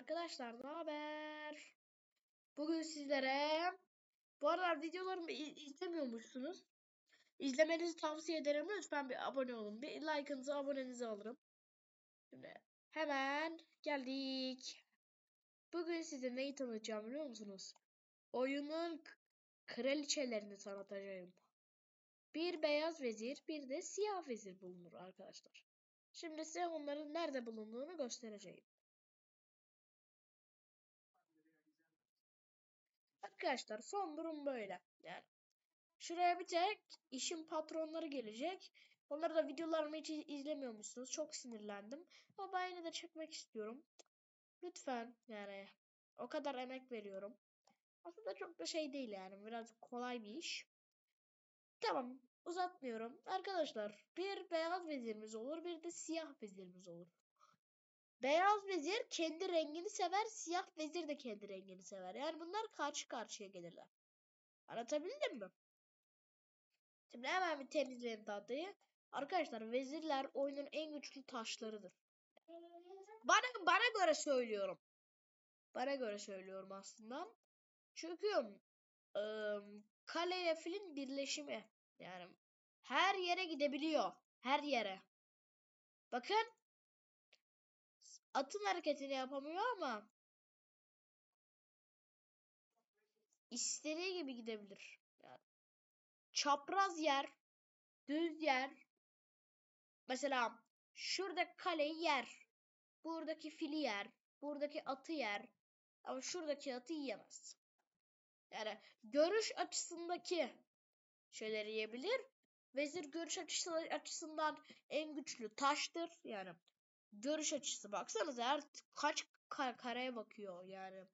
Arkadaşlar ne haber? Bugün sizlere bu aralar videolarımı izlemiyormuşsunuz. İzlemenizi tavsiye ederim. Lütfen bir abone olun. Bir like'ınızı, abonenizi alırım. Şimdi hemen geldik. Bugün size neyi tanıtacağım biliyor musunuz? Oyunun kraliçelerini tanıtacağım. Bir beyaz vezir, bir de siyah vezir bulunur arkadaşlar. Şimdi size onların nerede bulunduğunu göstereceğim. Arkadaşlar son durum böyle. Yani şuraya bir tek işin patronları gelecek. Onları da videolarımı hiç iz- izlemiyormuşsunuz. Çok sinirlendim. Ama ben yine de çekmek istiyorum. Lütfen yani o kadar emek veriyorum. Aslında çok da şey değil yani. Biraz kolay bir iş. Tamam uzatmıyorum. Arkadaşlar bir beyaz vezirimiz olur bir de siyah vezirimiz olur. Beyaz vezir kendi rengini sever, siyah vezir de kendi rengini sever. Yani bunlar karşı karşıya gelirler. Anlatabildim mi? Şimdi hemen bir temizleyelim tahtayı. Arkadaşlar vezirler oyunun en güçlü taşlarıdır. Bana bana göre söylüyorum. Bana göre söylüyorum aslında. Çünkü ıı, kale ile filin birleşimi. Yani her yere gidebiliyor. Her yere. Bakın atın hareketini yapamıyor ama istediği gibi gidebilir. Yani çapraz yer, düz yer. Mesela şurada kaleyi yer. Buradaki fili yer. Buradaki atı yer. Ama şuradaki atı yiyemez. Yani görüş açısındaki şeyleri yiyebilir. Vezir görüş açısı, açısından en güçlü taştır. Yani görüş açısı baksanıza her kaç ka- kareye bakıyor yani.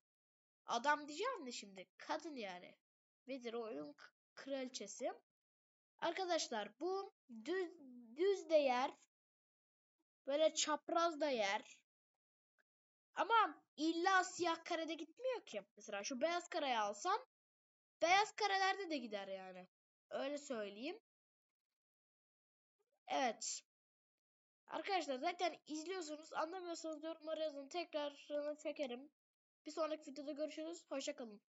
Adam diyeceğim de şimdi kadın yani. Vezir oyunun kraliçesi. Arkadaşlar bu düz düz de yer. Böyle çapraz da yer. Ama illa siyah karede gitmiyor ki. Mesela şu beyaz kareyi alsam beyaz karelerde de gider yani. Öyle söyleyeyim. Evet. Arkadaşlar zaten izliyorsunuz. Anlamıyorsanız yorumlara yazın. Tekrar çekerim. Bir sonraki videoda görüşürüz. Hoşçakalın.